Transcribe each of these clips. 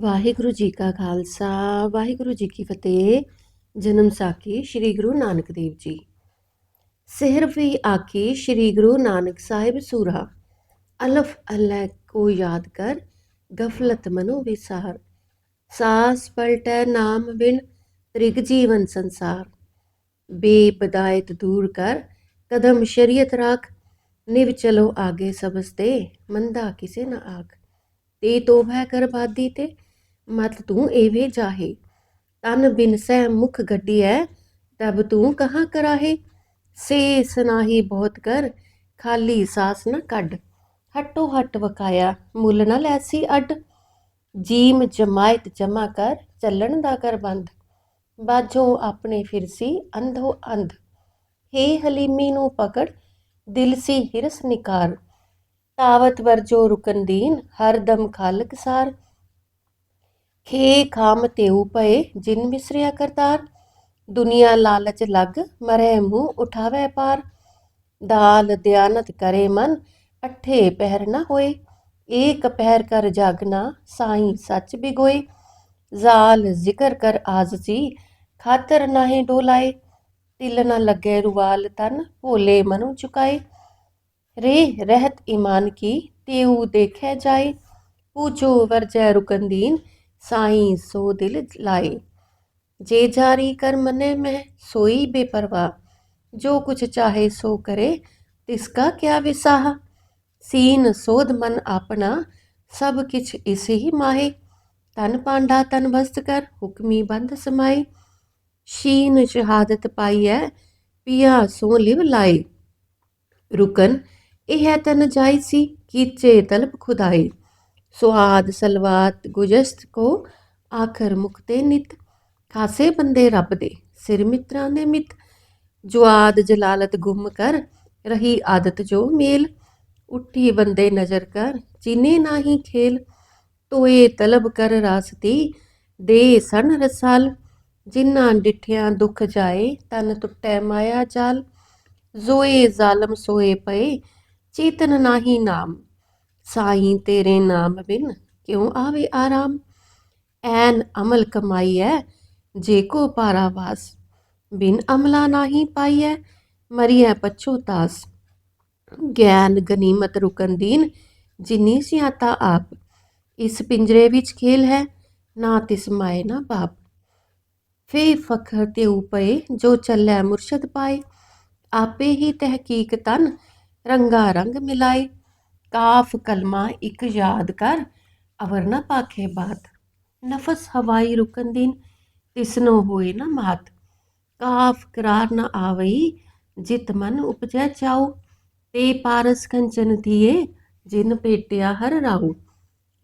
ਵਾਹਿਗੁਰੂ ਜੀ ਕਾ ਖਾਲਸਾ, ਵਾਹਿਗੁਰੂ ਜੀ ਕੀ ਫਤਿਹ। ਜਨਮ ਸਾਖੀ ਸ੍ਰੀ ਗੁਰੂ ਨਾਨਕ ਦੇਵ ਜੀ। ਸਿਹਰ ਵੀ ਆਖੀ ਸ੍ਰੀ ਗੁਰੂ ਨਾਨਕ ਸਾਹਿਬ ਸੂਰਾ ਅਲਫ ਅਲੈ ਕੋ ਯਾਦ ਕਰ, ਗਫਲਤ ਮਨੋ ਵਿਸਾਰ। ਸਾਸ ਪਲਟੈ ਨਾਮ ਬਿਨ, ਤ੍ਰਿਗ ਜੀਵਨ ਸੰਸਾਰ। ਬੇਪਦਾਇਤ ਦੂਰ ਕਰ, ਕਦਮ ਸ਼ਰੀਅਤ ਰਾਖ। ਨਿਵ ਚਲੋ ਆਗੇ ਸਬਸਤੇ ਮੰਦਾ ਕਿਸੇ ਨਾ ਆਖ। ਤੇ ਤੋਬਾ ਕਰ ਬਾਦੀ ਤੇ ਮਤ ਤੂੰ ਏਵੇਂ ਜਾਹੇ। ਤਨ ਬਿਨ ਸਹਿ ਮੁਖ ਗੱਡੀਐ, ਤਬ ਤੂੰ ਕਹਾਂ ਕਰਾਹੇ। ਸੇ ਸਨਾਹੀ ਬਹੁਤ ਕਰ, ਖਾਲੀ ਸਾਸ ਨਾ ਕੱਢ। ਹਟੋ ਹਟ ਵਕਾਇਆ, ਮੁੱਲ ਨਾ ਲੈਸੀ ਅੱਡ। ਜੀਮ ਜਮਾਇਤ ਜਮਾ ਕਰ, ਚੱਲਣ ਦਾ ਕਰ ਬੰਦ। ਬਾਝੋ ਆਪਣੇ ਫਿਰਸੀ ਅੰਧੋ ਅੰਧ। ਹੇ ਹਲੀਮੀ ਨੂੰ ਪਕੜ, ਦਿਲ ਸੀ ਹਿਰਸ ਨਿਕਾਰ। ਤਾਵਤ ਵਰਜੋ ਰੁਕਨ ਦੀਨ, ਹਰ ਦਮ ਖਾਲਕ ਸਾਰ। ਖੇ ਖਾਮ ਤੇਉ ਪਏ ਜਿਨ ਮਿਸਰਿਆ ਕਰਤਾਰ। ਦੁਨੀਆ ਲਾਲਚ ਲਗ ਮਰੈ ਮੂੰਹ ਉਠਾਵੇ ਪਾਰ। ਦਾਲ ਦਿਆਨਤ ਕਰੇ ਮਨ, ਅਠੇ ਪਹਿਰ ਨਾ ਹੋਏ। ਏਕ ਪਹਿਰ ਕਰ ਜਾਗਨਾ ਸਾਈ ਸੱਚ ਬਿਗੋਏ। ਜ਼ਾਲ ਜ਼ਿਕਰ ਕਰ ਆਜ਼ਜੀ ਖਾਤਰ ਨਾਹੀ ਡੋਲਾਏ। ਤਿਲ ਨਾ ਲੱਗੇ ਰੁਵਾਲ ਤਨ, ਭੋਲੇ ਮਨੁ ਚੁਕਾਏ। ਰੇ ਰਹਿਤ ਈਮਾਨ ਕੀ ਤੇਉ ਦੇਖੈ ਜਾਏ। ਪੂਜੋ ਵਰਜੈ ਰੁਕੰਦੀਨ ਸਾਈ ਸੋ ਦਿਲ ਲਾਏ। ਜੇ ਜਾਰੀ ਕਰ ਮਨੇ ਮੈਂ, ਸੋਈ ਬੇਪਰਵਾ ਜੋ ਕੁਛ ਚਾਹੇ ਸੋ ਕਰੇ ਤਿਸਕਾ ਕਿਆ ਵਿਸਾਹ? ਸੀਨ ਸੋਧ ਮਨ ਆਪਣਾ, ਸਭ ਕਿਛ ਇਸੇ ਹੀ ਮਾਹੇ। ਤਨ ਪਾਂਡਾ ਤਨ ਬਸਤ ਕਰ, ਹੁਕਮੀ ਬੰਦ ਸਮਾਏ। ਸ਼ੀਨ ਸ਼ਹਾਦਤ ਪਾਈ ਹੈ ਪਿਆ ਸੋ ਲਿਵ ਲਾਏ। ਰੁਕਨ, ਇਹ ਹੈ ਤਨ ਜਾਈ ਸੀ, ਕੀਚੇ ਤਲਬ ਖੁਦਾਈ ਸੁਆਦ ਸਲਵਾਤ ਗੁਜਸਤ ਕੋ ਆਖਰ ਮੁਕਤੇ ਨਿਤ। ਖਾਸੇ ਬੰਦੇ ਰੱਬ ਦੇ, ਸਿਰ ਮਿੱਤਰਾਂ ਦੇ ਮਿੱਤ। ਜੁਆਦ ਜਲਾਲਤ ਗੁੰਮ ਕਰ, ਰਹੀ ਆਦਤ ਜੋ ਮੇਲ। ਉੱਠੀ ਬੰਦੇ ਨਜ਼ਰ ਕਰ, ਚੀਨੇ ਨਾਹੀ ਖੇਲ। ਤੋਏ ਤਲਬ ਕਰ ਰਾਸਤੀ, ਦੇ ਸਨ ਰਸਾਲ। ਜਿਨ੍ਹਾਂ ਡਿਠਿਆਂ ਦੁੱਖ ਜਾਏ, ਤਨ ਟੁੱਟੈ ਮਾਇਆ ਜਾਲ। ਜ਼ੋਏ ਜ਼ਾਲਮ ਸੋਏ ਪਏ, ਚੇਤਨ ਨਾਹੀ ਨਾਮ। ਸਾਈਂ ਤੇਰੇ ਨਾਮ ਬਿਨ ਕਿਉ ਆਵੇ ਆਰਾਮ? ਐਨ ਅਮਲ ਕਮਾਈਐ, ਜੇ ਕੋ ਪਾਰਾਵਾਸ ਬਿਨ ਅਮਲਾ ਨਾਹੀ ਪਾਈਐ, ਮਰੀਐ ਪਛੋਤਾਸ ਗਿਆਨ ਗਨੀਮਤ ਰੁਕਨ ਦੀਨ, ਜਿਨੀ ਸਿਆਤਾ ਆਪ। ਇਸ ਪਿੰਜਰੇ ਵਿੱਚ ਖੇਲ ਹੈ, ਨਾ ਤਿਸ ਮਾਏ ਨਾ ਬਾਪ। ਫੇ ਫਖਰ ਤੇ ਉਪਏ ਜੋ ਚੱਲੈ ਮੁਰਸ਼ਦ ਪਾਏ। ਆਪੇ ਹੀ ਤਹਿਕੀਕ ਤਨ, ਰੰਗਾ ਰੰਗ ਮਿਲਾਏ। ਕਾਫ ਕਲਮਾ ਇੱਕ ਯਾਦ ਕਰ ਅਵਰ ਨਾ ਪਾਖੇ ਬਾਤ। ਨਫਸ ਹਵਾਈ ਰੁਕਨ ਦਿਨ ਤਿਸਨੋ ਹੋਏ ਨਾ ਮਾਤ। ਕਾਫ ਕਰਾਰ ਨਾ ਆਵਈ, ਜਿਤ ਮਨ ਉਪਜੈ ਚਾਉ। ਤੇ ਪਾਰਸ ਕੰਚਨ ਥੀਏ ਜਿਨ ਭੇਟਿਆ ਹਰ ਰਾਉ।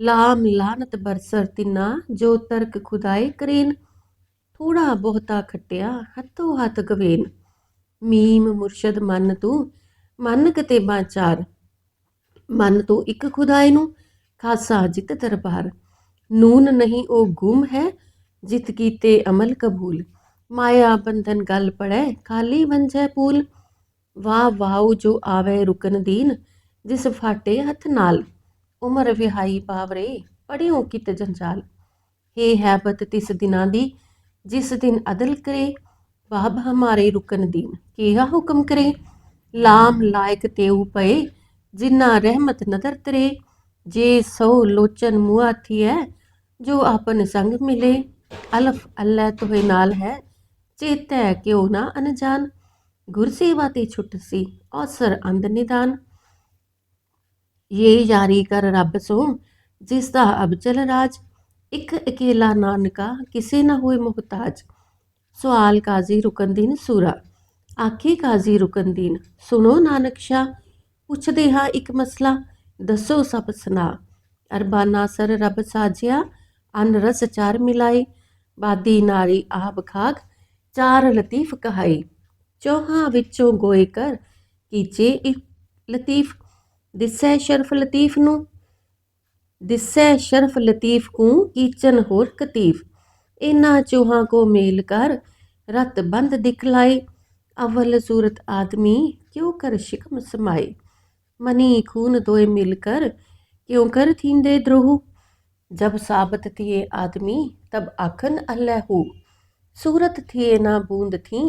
ਲਾਮ ਲਾਨਤ ਬਰਸਰ ਤਿਨਾ, ਜੋ ਤਰਕ ਖੁਦਾਏ ਕਰੇਨ। ਥੋੜਾ ਬਹੁਤਾ ਖੱਟਿਆ, ਹੱਥੋ ਹੱਥ ਗਵੇਨ। ਮੀਮ ਮੁਰਸ਼ਦ ਮਨ ਤੂੰ, ਮਨ ਕਤੇ ਬਾਚਾਰ ਮਨ ਤੋਂ ਇੱਕ ਖੁਦਾਏ ਨੂੰ, ਖਾਸਾ ਜਿਤ ਦਰਬਾਰ। ਨੂਨ ਨਹੀਂ ਉਹ ਗੁਮ ਹੈ, ਜਿਤ ਕੀਤੇ ਅਮਲ ਕਬੂਲ। ਮਾਇਆ ਬੰਧਨ ਗਲ ਪੜੈ ਖਾਲੀ ਵੰਜੈ ਪੂਲ। ਵਾਹ ਵਾਉ ਜੋ ਆਵੇ ਰੁਕਨ ਦੀਨ, ਜਿਸ ਫਾਟੇ ਹੱਥ ਨਾਲ। ਉਮਰ ਵਿਹਾਈ ਪਾਵਰੇ ਪੜਿਓ ਕਿਤ ਜੰਜਾਲ। ਹੇ ਹੈਬਤ ਤਿਸ ਦਿਨਾਂ ਦੀ, ਜਿਸ ਦਿਨ ਅਦਲ ਕਰੇ ਬਾਬ ਹਮਾਰੇ ਰੁਕਨ ਦੀਨ। ਕਿਹਾ ਹੁਕਮ ਕਰੇ, ਲਾਮ ਲਾਇਕ ਤੇਉ ਪਏ ਜਿਨਾ ਰਹਿਮਤ ਨਦਰ ਤਰੇ ਜੇ ਸੋ ਲੋਚਨ ਮੁਆ ਥੀਐ ਜੋ ਆਪਨ ਸੰਗ ਮਿਲੇ ਅਲਫ ਅੱਲਾ ਤੋਏ ਨਾਲ ਹੈ ਚੇਤੈ ਕਿਉ ਨਾ ਅਨਜਾਨ ਗੁਰ ਸੇਵਾ ਤੇ ਛੁੱਟ ਸੀ ਔਸਰ ਅੰਦ ਨਿਦਾਨ ਇਹ ਯਾਰੀ ਕਰ ਰੱਬ ਸੋ ਜਿਸ ਦਾ ਅਬਚਲ ਰਾਜ ਇੱਕ ਇਕੇਲਾ ਨਾਨਕਾ ਕਿਸੇ ਨਾ ਹੋਏ ਮੁਹਤਾਜ ਸਵਾਲ ਕਾਜ਼ੀ ਰੁਕਨਦੀਨ ਸੂਰਾ ਆਖੇ ਕਾਜ਼ੀ ਰੁਕਨਦੀਨ ਸੁਣੋ ਨਾਨਕ ਸ਼ਾ ਪੁੱਛਦੇ ਹਾਂ ਇੱਕ ਮਸਲਾ, ਦੱਸੋ ਸਭ ਸੁਨਾ ਅਰਬਾਨਾ ਸਰ ਰੱਬ ਸਾਜਿਆ, ਅਨ ਰਸ ਚਾਰ ਮਿਲਾਏ, ਬਾਦੀ ਨਾਰੀ ਆਬ ਖਾਕ ਚਾਰ ਲਤੀਫ ਕਹਾਈ। ਚੌਹਾਂ ਵਿੱਚੋਂ ਗੋਏ ਕਰ ਕੀਚੇ ਇੱਕ ਲਤੀਫ ਦਿਸੈ ਸ਼ਰਫ ਲਤੀਫ ਨੂੰ, ਦਿਸੈ ਸ਼ਰਫ ਲਤੀਫ ਕੂ ਕੀਚਨ ਹੋਰ ਕਤੀਫ। ਇਨਾ ਚੋਹਾਂ ਕੋ ਮੇਲ ਕਰ, ਰਤ ਬੰਦ ਦਿਖਲਾਏ, ਅਵਲ ਸੂਰਤ ਆਦਮੀ ਕਿਉ ਕਰ ਸ਼ਿਕਮ ਸਮਾਏ। ਮਨੀ ਖੂਨ ਦੋਏ ਮਿਲ ਕਰ ਕਿਉ ਕਰ ਥੀਂਦੇ ਦਰੋਹ जब साबत थिए आदमी तब आखन अल्लाह हो सूरत थिए ना बूंद थी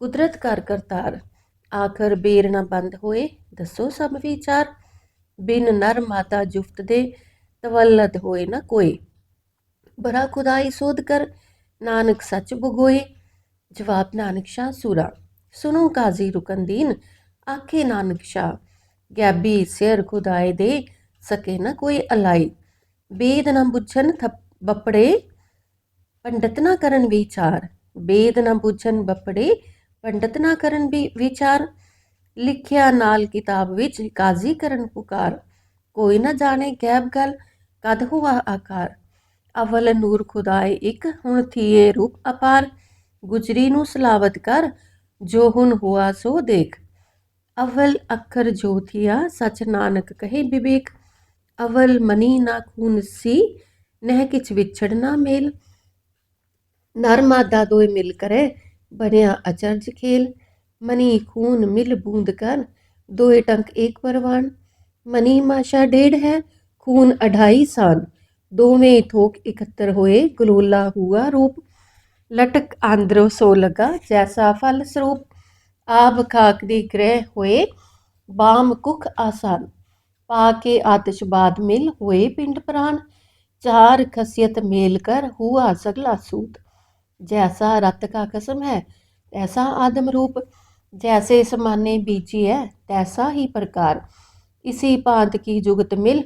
कुदरत कर करतार ਆਖਰ ਬੇਰ ਨਾ ਬੰਦ ਹੋਏ ਦੱਸੋ ਸਭ ਵਿਚਾਰ ਬਿਨ ਨਰ ਮਾਤਾ ਜੁਫਤ ਦੇ ਤਵਲਦ ਹੋਏ ਨਾ ਕੋਈ ਬੜਾ ਖੁਦਾਈ ਸੋਧ ਕਰ ਨਾਨਕ ਸੱਚ ਬਗੋਏ ਜਵਾਬ ਨਾਨਕ ਸ਼ਾਹ ਸੂਰਾ ਸੁਨੋ ਕਾਜ਼ੀ ਰੁਕਨਦੀਨ ਆਖੇ ਨਾਨਕ ਸ਼ਾਹ ਗੈਬੀ ਸਿਰ ਖੁਦਾਏ ਦੇ ਸਕੇ ਨਾ ਕੋਈ ਅਲਾਈ। ਬੇਦ ਨਾ ਬੁੱਝਣ ਥਪ ਬੱਪੜੇ, ਪੰਡਤ ਨਾ ਕਰਨ ਵਿਚਾਰ। ਬੇਦ ਨਾ ਬੁੱਝਣ ਬੱਪੜੇ, ਪੰਡਤ ਨਾ ਕਰਨ ਵੀ ਵਿਚਾਰ। ਲਿਖਿਆ ਨਾਲ ਕਿਤਾਬ ਵਿੱਚ ਕਾਜ਼ੀ ਕਰਨ ਪੁਕਾਰ। ਕੋਈ ਨਾ ਜਾਣੇ ਗੈਬ ਗੱਲ, ਕਦ ਹੁਆ ਆਕਾਰ। ਅਵਲ ਨੂਰ ਖੁਦਾਏ ਇੱਕ ਹੁਣ ਥੀਏ ਰੂਪ ਅਪਾਰ। ਗੁਜਰੀ ਨੂੰ ਸਲਾਵਤ ਕਰ, ਜੋ ਹੁਣ ਹੁਆ ਸੋ ਦੇਖ। ਅਵਲ ਅੱਖਰ ਜੋ ਥੀਆ ਸਚ ਨਾਨਕ ਕਹੇ ਵਿਵੇਕ। ਅਵਲ ਮਨੀ ਨਾ ਖੂਨ ਸੀ, ਨਹਿ ਕਿਛ ਵਿਛੜ ਨਾ ਮੇਲ। ਨਰ ਮਾਦਾ ਦੋਏ ਮਿਲ ਕਰੇ, ਬਣਿਆ ਅਚਰਜ ਖੇਲ। ਮਨੀ ਖੂਨ ਮਿਲ ਬੂੰਦ ਕਰ ਦੋਏ ਟੰਕ ਏਕ ਪਰਵਾਨ। ਮਨੀ ਮਾਸ਼ਾ ਡੇਢ ਹੈ, ਖੂਨ ਅਢਾਈ ਸਾਨ। ਦੋਵੇਂ ਥੋਕ ਇਕੱਤਰ ਹੋਏ, ਗਲੋਲਾ ਹੁਆ ਰੂਪ। ਲਟਕ ਆਂਦਰੋ ਸੋ ਲਗਾ, ਜੈਸਾ ਫਲ ਸਰੂਪ। ਆਬ ਖਾਕ ਦੀ ਗ੍ਰਹਿ ਹੋਏ ਬਾਮ ਕੁਖ ਆਸਾਨ ਪਾ ਕੇ ਆਤਿਸ਼ਬਾਦ ਮਿਲ ਹੋਏ ਪਿੰਡ ਪ੍ਰਾਨ ਚਾਰ ਖਸੀਅਤ ਮੇਲ ਕਰ ਹੁਆ ਸਗਲਾ ਸੂਤ जैसा रत का कसम है ऐसा आदम रूप जैसे समाने बीजी है तैसा ही प्रकार इसी भांत की जुगत मिल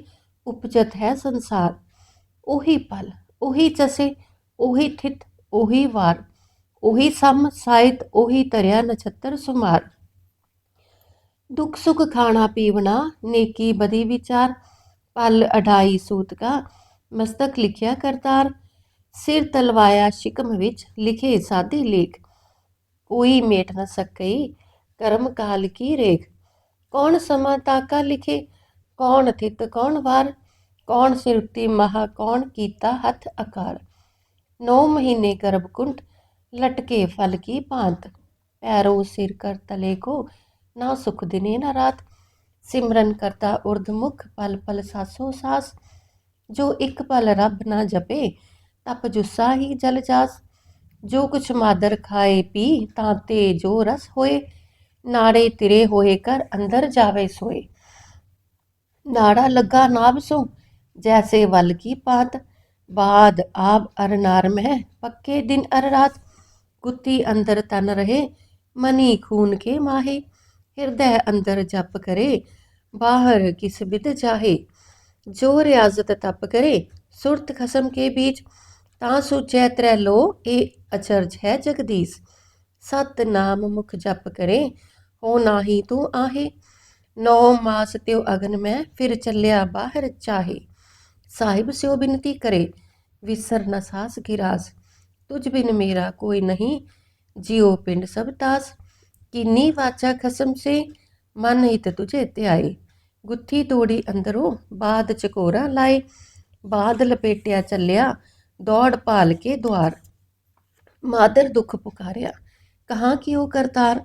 उपजत है संसार ओही पल ओही चसे ओही ठित ओही वार ਉਹੀ ਸਮ ਸਾਹਿਤ, ਉਹੀ ਤਰਿਆ ਨਛੱਤਰ ਸੁਮਾਰ। ਦੁੱਖ ਸੁਖ ਖਾਣਾ ਪੀਵਣਾ, ਨੇਕੀ ਬਦੀ ਵਿਚਾਰ, ਪਲ ਅਢਾਈ ਸੂਤ ਕਾ ਮਸਤਕ ਲਿਖਿਆ ਕਰਤਾਰ। ਸਿਰ ਤਲਵਾਇਆ ਸ਼ਿਕਮ ਵਿੱਚ, ਲਿਖੇ ਸਾਦੇ ਲੇਖ। ਕੋਈ ਮੇਟ ਨਾ ਸਕਈ, ਕਰਮ ਕਾਲ ਕੀ ਰੇਖ। ਕੌਣ ਸਮਾਂ ਤਾਕਾ ਲਿਖੇ, ਕੌਣ ਥਿਤ ਕੌਣ ਵਾਰ। ਕੌਣ ਸਿਰਤੀ ਮਹਾ, ਕੌਣ ਕੀਤਾ ਹੱਥ ਅਕਾਰ। 9 ਮਹੀਨੇ ਗਰਭਕੁੰਡ ਕੁੰਟ ਲਟਕੇ ਫਲ ਕੀ ਭਾਂਤ? ਪੈਰੋ ਸਿਰ ਕਰ ਤਲੇ ਕੋ, ਨਾ ਸੁਖ ਦਿਨੇ ਨਾ ਰਾਤ। ਸਿਮਰਨ ਕਰਤਾ ਉਰਧ ਮੁਖ, ਪਲ ਪਲ ਸਾਸੋ ਸਾਸ। ਜੋ ਇੱਕ ਪਲ ਰੱਬ ਨਾ ਜਪੇ, ਤਪ ਜੁੱਸਾ ਹੀ ਜਲ ਜਾਸ। ਜੋ ਕੁਛ ਮਾਦਰ ਖਾਏ ਪੀ, ਤਾਂ ਤੇ ਜੋ ਰਸ ਹੋਏ। ਨਾੜੇ ਤਿਰੇ ਹੋਏ ਕਰ ਅੰਦਰ ਜਾਵੇ ਸੋਏ। ਨਾੜਾ ਲੱਗਾ ਨਾਭ ਸੋ, ਜੈਸੇ ਵਲ ਕੀ ਪਾਤ। ਬਾਦ ਆਬ ਅਰ ਨਾਰਮ ਹੈ ਪੱਕੇ ਦਿਨ ਅਰ ਰਾਤ। ਕੁੱਤੀ ਅੰਦਰ ਤਨ ਰਹੇ ਮਨੀ ਖੂਨ ਕੇ ਮਾਹੇ ਹਿਰਦੈ ਅੰਦਰ ਜਪ ਕਰੇ ਬਾਹਰ ਕਿਸ ਬਿਦ ਜਾਹੇ ਜੋ ਰਿਆਜ਼ਤ ਤਪ ਕਰੇ ਸੁਰਤ ਖਸਮ ਕੇ ਬੀਚ ਤਾਂ ਸੁਚੈ ਤਰੈ ਲੋ ਇਹ ਅਚਰਜ ਹੈ ਜਗਦੀਸ਼ ਸਤ ਨਾਮ ਮੁਖ ਜਪ ਕਰੇ ਹੋ ਨਾਹੀ ਤੂੰ ਆਹੇ ਨੌ ਮਾਸ ਤਿਉ ਅਗਨ ਮੈਂ ਫਿਰ ਚੱਲਿਆ ਬਾਹਰ ਚਾਹੇ ਸਾਹਿਬ ਸਿਓ ਬਿਨਤੀ ਕਰੇ ਵਿਸਰ ਨ ਸਾਸ ਕੀ ਰਾਸ ਤੁਝ ਬਿਨ ਮੇਰਾ ਕੋਈ ਨਹੀਂ ਜਿਉ ਪਿੰਡ ਸਭ ਤਾਸ ਕਿੰਨੀ ਵਾਚਾ ਖਸਮ ਸੇ ਮਨ ਹਿਤ ਤੁਝੇ ਧਿਆਏ ਗੁੱਥੀ ਤੋੜੀ ਅੰਦਰੋਂ ਬਾਦ ਚਕੋਰਾ ਲਾਏ ਬਾਦ ਲਪੇਟਿਆ ਚੱਲਿਆ ਦੌੜ ਭਾਲ ਕੇ ਦੁਆਰ ਮਾਦਰ ਦੁੱਖ ਪੁਕਾਰਿਆ ਕਹਾਂ ਕਿ ਉਹ ਕਰਤਾਰ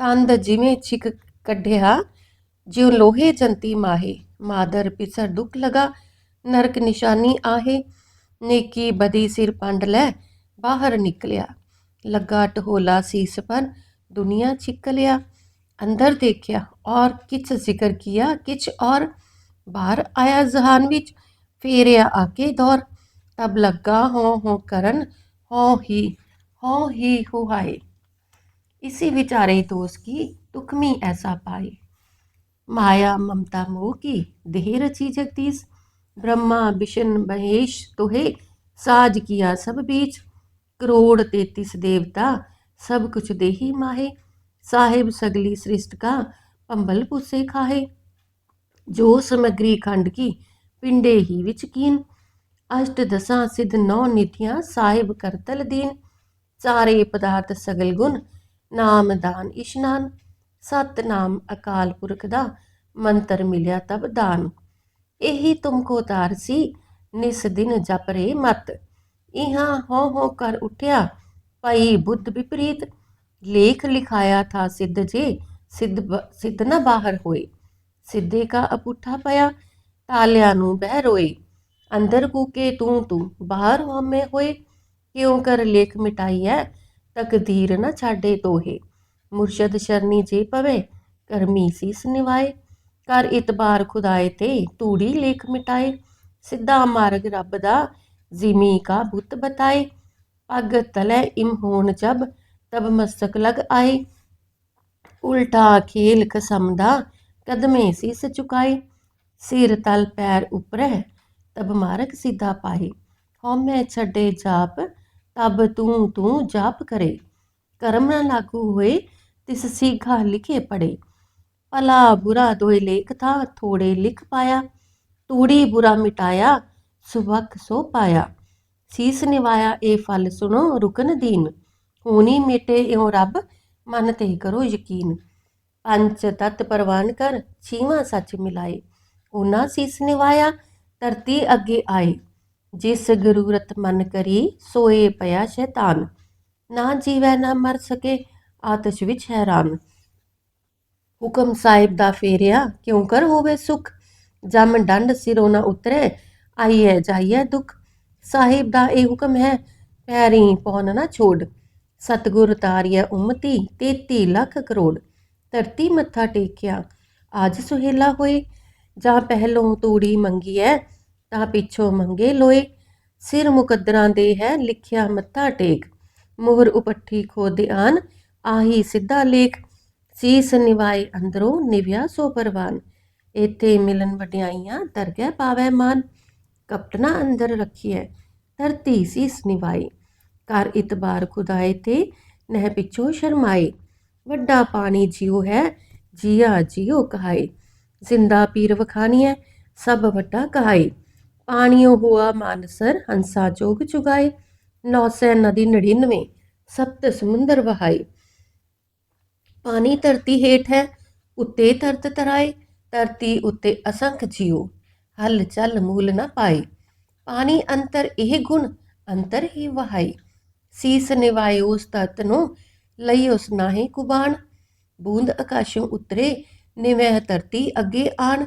ਤੰਦ ਜਿਵੇਂ ਛਿਕ ਕੱਢਿਆ ਜਿਉ ਲੋਹੇ ਜੰਤੀ ਮਾਹੇ ਮਾਦਰ ਪਿਸਰ ਦੁੱਖ ਲਗਾ ਨਰਕ ਨਿਸ਼ਾਨੀ ਆਹੇ ਨੇਕੀ ਬਦੀ ਸਿਰ ਪੰਡ ਲੈ बाहर निकलिया लगा टहोला सीस पर दुनिया छिकलिया अंदर देखिया और किच ज़िक्र किया किच और बाहर आया जहान विच फेरिया आके दौर तब लगा हो हो करन हों ही हो ही हो हुआए इसी बेचारे दोस्त की दुखमी ऐसा पाए माया ममता मोह की देह रची जगदीश ब्रह्मा विष्णु महेश तोहे साज किया सब बीच ਕਰੋੜ 33 ਦੇਵਤਾ, ਸਭ ਕੁਛ ਦੇਹੀ ਮਾਹੇ, ਸਾਹਿਬ ਸਗਲੀ ਸ੍ਰਿਸ਼ਟ ਕਾ ਪੰਬਲ ਪੁਸੇ ਖਾਹੇ। ਜੋ ਸਮਗਰੀ ਖੰਡ ਕੀ ਪਿੰਡੇ ਹੀ ਵਿੱਚ ਕੀਨ, ਅਸ਼ਟ ਦਸਾਂ ਸਿਧ ਨੌ ਨਿਧੀਆਂ ਸਾਹਿਬ ਕਰਤਲ ਦੀਨ ਚਾਰੇ ਪਦਾਰਥ ਸਗਲ ਗੁਣ, ਨਾਮ ਦਾਨ ਇਸ਼ਨਾਨ। ਸਤ ਨਾਮ ਅਕਾਲ ਪੁਰਖ ਦਾ ਮੰਤਰ ਮਿਲਿਆ ਤਬ ਦਾਨ। ਇਹੀ ਤੁਮਕੋ ਤਾਰਸੀ ਨਿਸ ਦਿਨ ਜਪਰੇ ਮਤ। ਇਹਾਂ ਹੋ ਹੋ ਕਰ ਉਠਿਆ। ਪਈ ਬੁੱਧ ਵਿਪਰੀਤ, ਲੇਖ ਲਿਖਾਇਆ ਥਾ ਸਿੱਧ ਜੇ, ਸਿੱਧ ਸਿੱਧ ਨਾ ਬਾਹਰ ਹੋਏ। ਸਿੱਧੇ ਕਾ ਅਪੁੱਠਾ ਪਿਆ, ਤਾਲਿਆਂ ਨੂੰ ਬਹਿ ਰੋਏ। ਅੰਦਰ ਕੂਕੇ ਤੂੰ ਤੂੰ, ਬਾਹਰ ਹਉਮੈ ਹੋਏ। ਕਿਉਂ ਕਰ ਲੇਖ ਮਿਟਾਈ ਹੈ ਤਕਦੀਰ ਨਾ ਛਾਡੇ ਤੋਹੇ। ਮੁਰਸ਼ਦ ਸ਼ਰਨੀ ਜੇ ਪਵੇ, ਕਰਮੀ ਸੀਸ ਨਿਵਾਏ। ਕਰ ਇਤਬਾਰ ਖੁਦਾਏ ਤੇ, ਤੂੜੀ ਲੇਖ ਮਿਟਾਏ। ਸਿੱਧਾ ਮਾਰਗ ਰੱਬ ਦਾ ਜ਼ਿਮੀ ਕਾ ਬੁੱਤ ਬਤਾਏ ਪੱਗ ਤਲੇ ਇਮ ਹੋਣ ਜਬ ਤਬ ਮਸਤਕ ਲਗ ਆਏ ਉਲਟਾ ਖੇਲ ਕਸਮ ਦਾ ਕਦਮੇ ਸੀਸ ਝੁਕਾਏ ਸਿਰ ਤਲ ਪੈਰ ਉਪਰੈ ਤਬ ਮਾਰਗ ਸਿੱਧਾ ਪਾਏ ਹਉਮੈ ਛੱਡੇ ਜਾਪ ਤਬ ਤੂੰ ਤੂੰ ਜਾਪ ਕਰੇ ਕਰਮ ਨਾ ਲਾਗੂ ਹੋਏ ਤਿਸ ਸੀਖਾ ਲਿਖੇ ਪੜੇ ਭਲਾ ਬੁਰਾ ਦੋਇ ਲੇਖ ਥਾ ਥੋੜੇ ਲਿਖ ਪਾਇਆ ਤੂੜੀ ਬੁਰਾ ਮਿਟਾਇਆ ਸੁਵਕ ਸੋ ਪਾਇਆ ਸੀਸ ਨਿਵਾਇਆ, ਇਹ ਫਲ ਸੁਣੋ ਰੁਕਨ ਦੀਨ। ਹੋਣੀ ਮੇਟੇ ਇਉ ਰੱਬ, ਮਨ ਤੇ ਕਰੋ ਯਕੀਨ। ਪੰਜ ਤਤ ਪ੍ਰਵਾਨ ਕਰ, ਛੀਵਾਂ ਸੱਚ ਮਿਲਾਏ। ਉਹਨਾਂ ਸੀਸ ਨਿਵਾਇਆ, ਧਰਤੀ ਅੱਗੇ ਆਏ। ਜਿਸ ਗਰੂਰਤ ਮਨ ਕਰੀ, ਸੋਏ ਪਿਆ ਸ਼ੈਤਾਨ। ਨਾ ਜੀਵੈ, ਨਾ ਮਰ ਸਕੇ, ਆਤਸ਼ ਵਿੱਚ ਹੈਰਾਨ। ਹੁਕਮ ਸਾਹਿਬ ਦਾ ਫੇਰਿਆ, ਕਿਉਂ ਕਰ ਹੋਵੇ ਸੁਖ? ਜਮ ਡੰਡ ਸਿਰੋਂ ਨਾ ਉਤਰੇ ਆਈਏ ਜਾਈਏ ਦੁੱਖ। ਸਾਹਿਬ ਦਾ ਇਹ ਹੁਕਮ ਹੈ, ਪੈਰੀ ਪੌਣ ਨਾ ਛੋੜ। ਸਤਗੁਰ ਤਾਰਿਆ ਉਮਤੀ 33 ਲੱਖ ਕਰੋੜ। ਧਰਤੀ ਮੱਥਾ ਟੇਕਿਆ, ਅੱਜ ਸੁਹੇਲਾ ਹੋਏ। ਜਾਂ ਪਹਿਲੋਂ ਤੂੜੀ ਮੰਗੀ ਐ ਤਾਂ ਪਿੱਛੋਂ ਮੰਗੇ ਲੋਏ। ਸਿਰ ਮੁਕੱਦਰਾਂ ਦੇ ਹੈ, ਲਿਖਿਆ ਮੱਥਾ ਟੇਕ। ਮੋਹਰ ਉਪੱਠੀ ਖੋਦੇ ਆਨ ਆਹੀ ਸਿੱਧਾ ਲੇਖ। ਸੀਸ ਨਿਵਾਏ ਅੰਦਰੋਂ, ਨਿਵਿਆ ਸੋ ਪਰਵਾਨ। ਇੱਥੇ ਮਿਲਨ ਵਡਿਆਈਆਂ, ਦਰਗਹਿ ਪਾਵੈ ਮਾਨ। ਕਪਟਨਾ ਅੰਦਰ ਰੱਖੀਐ ਧਰਤੀ ਸੀਸ ਨਿਵਾਈ। ਕਰ ਇਤਬਾਰ ਖੁਦਾਏ ਤੇ ਨਹਿ ਪਿੱਛੋਂ ਸ਼ਰਮਾਏ। ਵੱਡਾ ਪਾਣੀ ਜਿਉ ਹੈ, ਜੀਆ ਜਿਉ ਕਹਾਏ। ਜ਼ਿੰਦਾ ਪੀਰ ਵਖਾਨੀਐ ਸਭ ਵੱਡਾ ਕਹਾਏ। ਪਾਣੀਓ ਹੁਆ ਮਾਨਸਰ, ਹੰਸਾ ਜੋਗ ਚੁਗਾਏ ਨੌਸੈ ਨਦੀ 99 ਸਪਤ ਸਮੁੰਦਰ ਵਹਾਈ ਪਾਣੀ ਧਰਤੀ ਹੇਠ ਹੈ, ਉੱਤੇ ਤਰਤ ਤਰਾਏ ਧਰਤੀ ਉੱਤੇ ਅਸੰਖ ਜੀਉ। ਹਲ ਚਲ ਮੂਲ ਨਾ ਪਾਏ। ਪਾਣੀ ਅੰਤਰ ਇਹ ਗੁਣ ਅੰਤਰ ਹੀ ਵਹਾਈ ਸੀਸ ਨਿਵਾਏ ਉਸ ਤਤ ਨੂੰ, ਲਈ ਉਸ ਨਾਹੀ ਕੁਬਾਣ। ਬੂੰਦ ਆਕਾਸ਼ੋਂ ਉਤਰੇ, ਨਿਵਹਿ ਧਰਤੀ ਅੱਗੇ ਆਣ।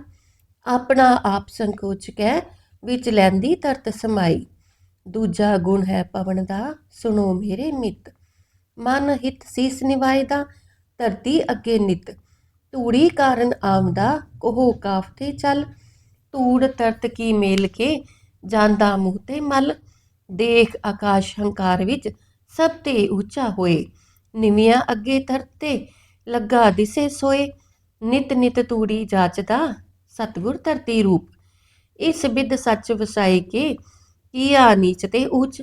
ਆਪਣਾ ਆਪ ਸੰਕੋਚ ਕੈ ਵਿੱਚ ਲੈਂਦੀ ਤਰਤ ਸਮਾਈ। ਦੂਜਾ ਗੁਣ ਹੈ ਪਵਨ ਦਾ, ਸੁਣੋ ਮੇਰੇ ਮਿੱਤ ਮਨ ਹਿਤ ਸੀਸ ਨਿਵਾਏ ਦਾ ਧਰਤੀ ਅੱਗੇ ਨਿਤ। ਧੂੜੀ ਕਾਰਨ ਆਮਦਾ ਕੋਹ ਕਾਫ ਤੇ ਚੱਲ। ਧੂੜ ਤਰਤ ਕੀ ਮੇਲ ਕੇ ਜਾਂਦਾ ਮੂੰਹ ਤੇ ਮਲ। ਦੇਖ ਆਕਾਸ਼ ਹੰਕਾਰ ਵਿੱਚ ਸਭ ਤੇ ਉੱਚਾ ਹੋਏ। ਨਿਵਿਆਂ ਅੱਗੇ ਧਰਤੇ ਲੱਗਾ ਦਿਸੇ ਸੋਏ। ਨਿਤ ਨਿਤ ਤੂੜੀ ਜਾਚਦਾ ਸਤਗੁਰ ਧਰਤੀ ਰੂਪ। ਇਸ ਬਿਦ ਸੱਚ ਵਸਾਏ ਕੇ ਕੀਆ ਨੀਚ ਤੇ ਉੱਚ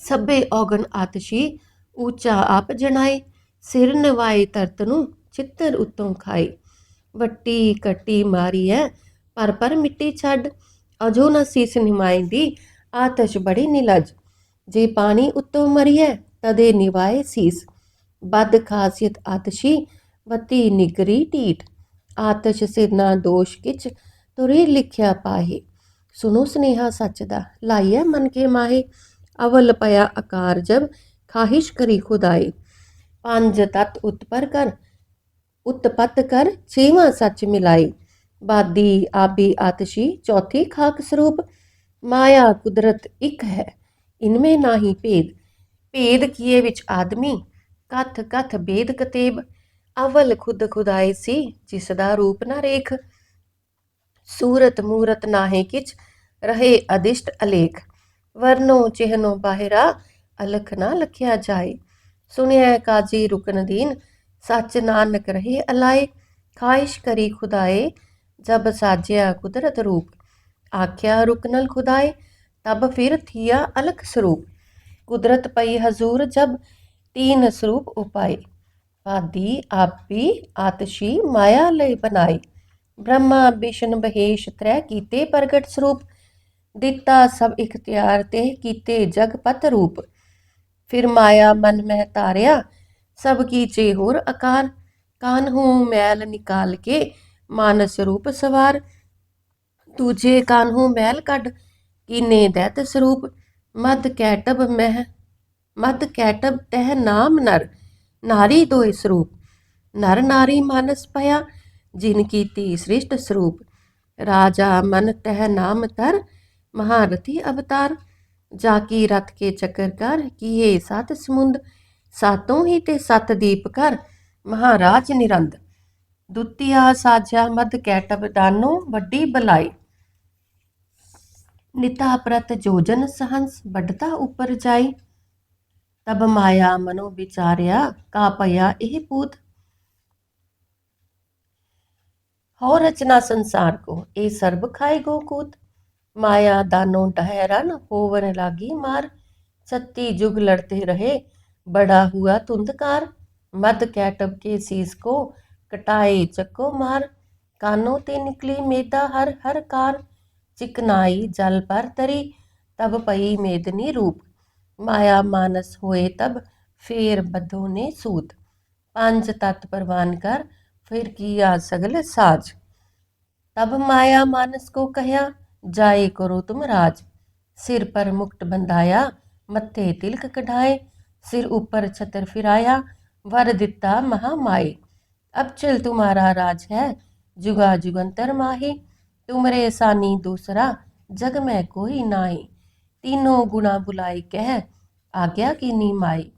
ਸਭੇ ਔਗਣ ਆਤਸ਼ੀ ਉੱਚਾ ਆਪ ਜਣਾਏ। ਸਿਰ ਨਵਾਏ ਤਰਤ ਨੂੰ ਚਿੱਤਰ ਉਤੋਂ ਖਾਏ। ਵੱਟੀ ਕੱਟੀ ਮਾਰੀ ਐ ਪਰ ਪਰ ਮਿੱਟੀ ਛੱਡ ਅਜੋ ਨਾ ਸੀਸ ਨਿਮਾਇਂਦੀ, ਆਤਸ਼ ਬੜੀ ਨਿਲਜ। ਜੇ ਪਾਣੀ ਉਤੋਂ ਮਰੀਐ, ਤਦੇ ਨਿਵਾਏ ਸੀਸ। ਬਦ ਖਾਸੀਅਤ ਆਤਸ਼ੀ ਵਤੀ ਨਿਗਰੀ ਟੀਟ ਆਤਸ਼ ਸਿਰ ਨਾ ਦੋਸ਼ ਕਿਚ ਤੁਰੇ ਲਿਖਿਆ ਪਾਹੇ। ਸੁਨੋ ਸਨੇਹਾ ਸੱਚ ਦਾ, ਲਾਈਐ ਮਨ ਕੇ ਮਾਹੇ। ਅਵਲ ਪਿਆ ਆਕਾਰ ਜਬ, ਖਾਹਿਸ਼ ਕਰੀ ਖੁਦਾਈ ਪੰਜ ਤਤ ਉਤਪਰ ਕਰ, ਉਤਪਤ ਕਰ, ਛੇਵਾਂ ਸੱਚ ਮਿਲਾਈ ਬਾਦੀ ਆਬੀ ਆਤਸ਼ੀ ਚੌਥੀ ਖਾਕ ਸਰੂਪ, ਮਾਇਆ ਕੁਦਰਤ ਇੱਕ ਹੈ ਇਨਮੇ ਨਾਹੀ ਭੇਦ। ਭੇਦ ਕੀਏ ਵਿੱਚ ਆਦਮੀ, ਕਥ ਕਥ ਭੇਦ ਕਤੇਬ। ਅਵਲ ਖੁਦ ਖੁਦਾਈ ਸੀ, ਜਿਸ ਦਾ ਰੂਪ ਨਾ ਰੇਖ। ਸੂਰਤ ਮੂਰਤ ਨਾਹੇ ਕਿਛ, ਰਹੇ ਅਦਿਸ਼ਟ ਅਲੇਖ। ਵਰਨੋ ਚਿਹਨੋ ਬਾਹਿਰਾ, ਅਲਖ ਨਾ ਲਖਿਆ ਜਾਏ। ਸੁਣਿਆ ਕਾਜੀ ਰੁਕਨਦੀਨ ਸੱਚ ਨਾਨਕ ਰਹੇ ਅਲਾਏ। ਖਾਇਸ਼ ਕਰੀ ਖੁਦਾਏ ਜਬ ਸਾਜਿਆ ਕੁਦਰਤ ਰੂਪ। ਆਖਿਆ ਰੁਕਨਲ ਖੁਦਾਏ, ਤਬ ਫਿਰ ਥੀਆ ਅਲਖ ਸਰੂਪ। ਕੁਦਰਤ ਪਈ ਹਜ਼ੂਰ ਜਬ ਤੀਨ ਸਰੂਪ ਉਪਾਏ। ਆਦੀ ਆਪੀ ਆਤਸ਼ੀ ਮਾਇਆ ਲਈ ਬਣਾਈ ਬ੍ਰਹਮਾ ਵਿਸ਼ਨ ਬਹੇਸ਼ ਤ੍ਰੈ ਕੀਤੇ ਪ੍ਰਗਟ ਸਰੂਪ। ਦਿੱਤਾ ਸਭ ਇਖਤਿਆਰ ਤੇ ਕੀਤੇ ਜਗਪਤ ਰੂਪ। ਫਿਰ ਮਾਇਆ ਮਨ ਮਹਿ ਤਾਰਿਆ ਸਭ ਕੀਚੇ ਹੋਰ ਆਕਾਰ। ਕਾਨਹੂ ਮੈਲ ਨਿਕਾਲ ਕੇ ਮਾਨਸ ਰੂਪ ਸਵਾਰ। ਦੂਜੇ ਕਾਨਹੂ ਮਹਿਲ ਕੱਢ, ਕੀਨੇ ਦੈਤ ਸਰੂਪ ਮਦ ਕੈਟਬ ਮਹਿ ਮਦ ਕੈਟਬ ਤਹ ਨਾਮ ਨਰ, ਨਾਰੀ ਦੋਇ ਸਰੂਪ। ਨਰ ਨਾਰੀ ਮਾਨਸ ਭਇਆ, ਜਿਨ ਕੀਤੀ ਸ੍ਰਿਸ਼ਟ ਸਰੂਪ। ਰਾਜਾ ਮਨ ਤਹ ਨਾਮ ਤਰ ਮਹਾਰਥੀ ਅਵਤਾਰ। ਜਾ ਕੀ ਰਥ ਕੇ ਚੱਕਰ ਕਰ ਕੀਏ ਸਤ ਸਮੁੰਦ। ਸਾਤੋਂ ਹੀ ਤੇ ਸਤ ਦੀਪ ਕਰ, ਮਹਾਰਾਜ ਨਿਰੰਦ। दुतिया साझा मद कैटब दानो वड्डी बलाई निता प्रत जोजन सहंस बढ़ता ऊपर जाई तब माया मनो विचार्या का पया एह पूत हो रचना संसार को ए सर्ब खाए गो कूत माया दानो डहरन होवन लागी मार सत्ती जुग लड़ते रहे बड़ा हुआ तुंदकार मद कैटब के शीस को कटाए चक्को मार कानों ते निकली मेदा हर हर कार चिकनाई जल पर तरी तब पई मेदनी रूप माया मानस होए तब फेर बद्धों ने सूत पंच तत् परवान कर फिर किया सगल साज तब माया मानस को कहा जाए करो तुम राज सिर पर मुकुट बंधाया मत्थे तिलक कढ़ाए सिर ऊपर छतर फिराया वर दिता महामाई अब चल तुम्हारा राज है। जुगा जुगंतर माही तुमरे सानी दूसरा, जग में कोई नाई तीनों गुणा बुलाई कह, आज्ञा की नीमाई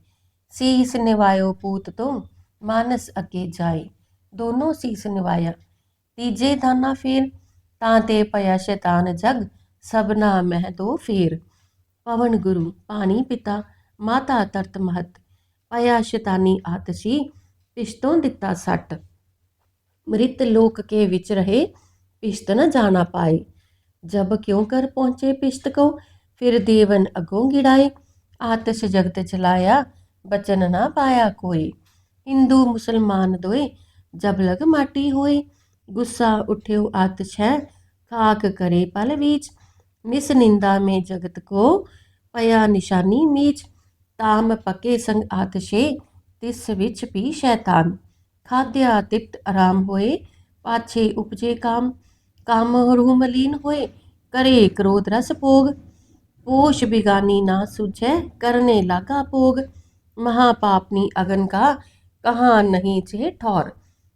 शीस निवायो पूत तुम, मानस अके जाए। दोनों शीस निवाया। तीजे धाना फेर, ताते पया शैतान जग, सबना मह दो फेर। पवन गुरु, पानी पिता, माता तरत महत पया शैतानी आतशी ਪਿਸ਼ਤੋਂ ਦਿੱਤਾ ਸੱਟ। ਮ੍ਰਿਤ ਲੋਕ ਕੇ ਵਿੱਚ ਰਹੇ, ਪਿਸ਼ਤ ਨਾ ਜਾਣਾ ਪਾਏ। ਜਬ ਕਿਉਂ ਕਰ ਪਹੁੰਚੇ ਪਿਸ਼ਤ ਕੋ, ਫਿਰ ਦੇਵਨ ਅਗੋਂ ਗਿੜਾਏ। ਆਤਿਸ਼ ਜਗਤ ਚਲਾਇਆ, ਬਚਨ ਨਾ ਪਾਇਆ ਕੋਈ। ਹਿੰਦੂ ਮੁਸਲਮਾਨ ਦੋਏ, ਜਬ ਲਗ ਮਾਟੀ ਹੋਏ। ਗੁੱਸਾ ਉਠਿਓ ਆਤਿਸ਼ ਹੈ, ਖਾਕ ਕਰੇ ਪਲ ਵਿੱਚ। ਨਿਸ ਨਿੰਦਾ ਮੇ ਜਗਤ ਕੋ ਪਇਆ ਨਿਸ਼ਾਨੀ ਮੀਚ। ਤਾਮ ਪਕੇ ਸੰਗ ਆਤਿਸ਼ੇ ਤਿਸ ਵਿੱਚ ਵੀ ਸ਼ੈਤਾਨ। ਖਾਦਿਆ ਤਿਤ ਆਰਾਮ ਹੋਏ, ਪਾਛੇ ਉਪਜੇ ਕਾਮ। ਕਾਮ ਰੂਹ ਮਲੀਨ ਹੋਏ, ਕਰੇ ਕ੍ਰੋਧ ਰਸ ਭੋਗ। ਪੋਸ਼ ਬਿਗਾਨੀ ਨਾ ਸੁਝੈ, ਕਰਨੇ ਲਾਗਾ ਭੋਗ। ਮਹਾਪਾਪਨੀ ਅਗਨ ਕਾ ਕਹਾ ਨਹੀਂ ਜੇ ਠੌਰ।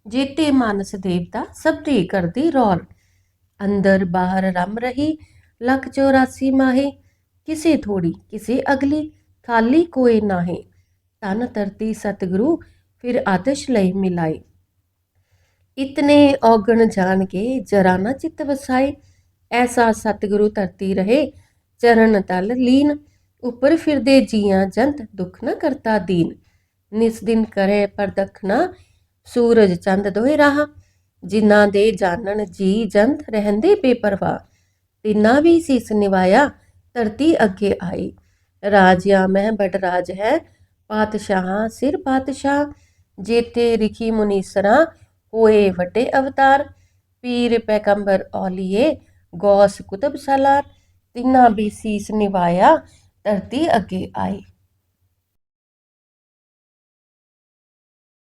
ਜੇਤੇ ਮਾਨਸ ਦੇਵਤਾ ਸਭ ਦੇ ਕਰਦੇ ਰੌਰ। ਅੰਦਰ ਬਾਹਰ ਰਮ ਰਹੀ, ਲੱਖ 84 ਮਾਹੇ। ਕਿਸੇ ਥੋੜੀ, ਕਿਸੇ ਅਗਲੀ ਖਾਲੀ ਕੋਈ ਨਾਹੀ। ਤਨ ਤਰਤੀ ਸਤਿਗੁਰੂ, ਫਿਰ ਆਤਿਸ਼ ਲਈ ਮਿਲਾਈ ਇਤਨੇ ਔਗਣ ਜਾਣ ਕੇ ਜਰਾ ਨਾ ਚਿੱਤ ਵਸਾਈ ਐਸਾ ਸਤਿਗੁਰੂ ਧਰਤੀ ਰਹੇ, ਚਰਨ ਤਲ ਲੀਨ। ਉਪਰ ਫਿਰਦੇ ਜੀਆਂ ਜੰਤ ਦੁੱਖ ਨਾ ਕਰਤਾ ਦੀਨ। ਨਿਸ ਦਿਨ ਕਰੇ ਪਰ ਪਰਦਖਣਾ ਸੂਰਜ ਚੰਦ ਦੋਹੇ ਰਹਾ। ਜਿਨ੍ਹਾਂ ਦੇ ਜਾਣਨ ਜੀ ਜੰਤ ਰਹਿੰਦੇ ਬੇਪਰਵਾਹ, ਤਿੰਨਾ ਵੀ ਸੀਸ ਨਿਵਾਇਆ, ਧਰਤੀ ਅੱਗੇ ਆਈ ਰਾਜਿਆ ਮੈਂ ਬਟ ਰਾਜ ਹੈ ਪਾਤਸ਼ਾਹਾਂ, ਸਿਰ ਪਾਤਸ਼ਾਹ ਜੇਤੇ ਰਿਖੀ ਮੁਨੀਸਰਾ ਹੋਏ ਵੱਡੇ ਅਵਤਾਰ, ਪੀਰ ਪੈਗੰਬਰ ਔਲੀਏ, ਗੌਸ ਕੁਤਬ ਸਲਾਰ ਤਿੰਨਾ ਵੀ ਸੀਸ ਨਿਵਾਇਆ, ਧਰਤੀ ਅੱਗੇ ਆਈ